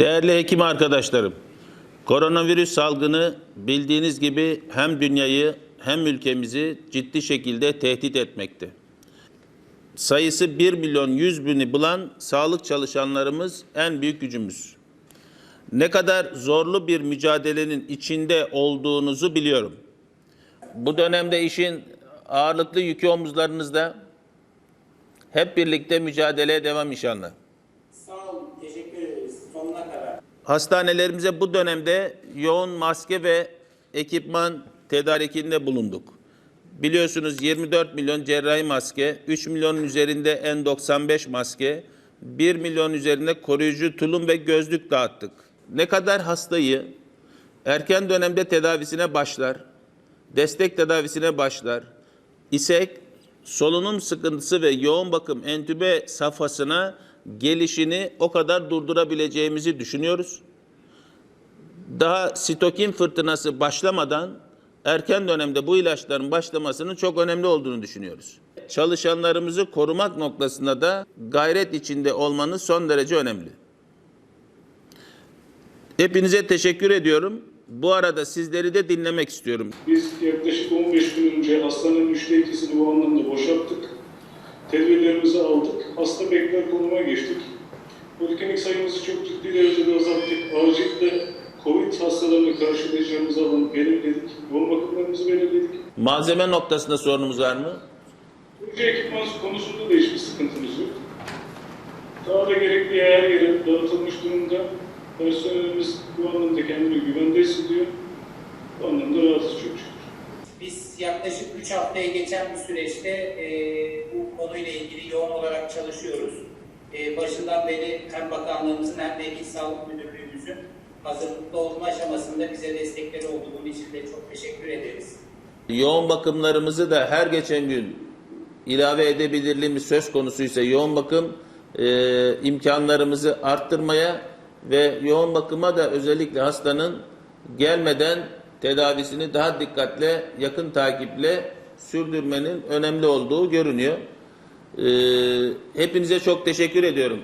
Değerli hekim arkadaşlarım, koronavirüs salgını bildiğiniz gibi hem dünyayı hem ülkemizi ciddi şekilde tehdit etmekte. Sayısı 1 milyon 100 bini bulan sağlık çalışanlarımız en büyük gücümüz. Ne kadar zorlu bir mücadelenin içinde olduğunuzu biliyorum. Bu dönemde işin ağırlıklı yükü omuzlarınızda. Hep birlikte mücadeleye devam inşallah. Sağ olun, teşekkür ederiz. Sonuna Hastanelerimize bu dönemde yoğun maske ve ekipman tedarikinde bulunduk. Biliyorsunuz 24 milyon cerrahi maske, 3 milyonun üzerinde N95 maske, 1 milyon üzerinde koruyucu tulum ve gözlük dağıttık. Ne kadar hastayı erken dönemde tedavisine başlar, destek tedavisine başlar isek solunum sıkıntısı ve yoğun bakım entübe safhasına gelişini o kadar durdurabileceğimizi düşünüyoruz. Daha sitokin fırtınası başlamadan erken dönemde bu ilaçların başlamasının çok önemli olduğunu düşünüyoruz. Çalışanlarımızı korumak noktasında da gayret içinde olmanız son derece önemli. Hepinize teşekkür ediyorum. Bu arada sizleri de dinlemek istiyorum. Biz yaklaşık 15 gün önce hastanın üçte ikisini bu anlamda boşalttık. Konuma geçtik. Poliklinik sayımızı çok ciddi derecede azalttık. Acilde COVID hastalarını karşılayacağımız alanı belirledik. Yoğun bakımlarımızı belirledik. Malzeme noktasında sorunumuz var mı? Önce ekipman konusunda da hiçbir sıkıntımız yok. Daha da gerekli her yere dağıtılmış durumda. Personelimiz bu anlamda kendini güvende hissediyor. Bu anlamda rahatız çok şükür. Biz yaklaşık 3 haftaya geçen bir süreçte e, bu konuyla ilgili yoğun olarak çalışıyoruz. E, başından beri hem bakanlığımızın hem de İl Sağlık Müdürlüğümüzün hazırlıklı olma aşamasında bize destekleri oldu. Bunun için de çok teşekkür ederiz. Yoğun bakımlarımızı da her geçen gün ilave edebilirliğimiz söz konusuysa yoğun bakım e, imkanlarımızı arttırmaya ve yoğun bakıma da özellikle hastanın gelmeden tedavisini daha dikkatle, yakın takiple sürdürmenin önemli olduğu görünüyor. E, hepinize çok teşekkür ediyorum.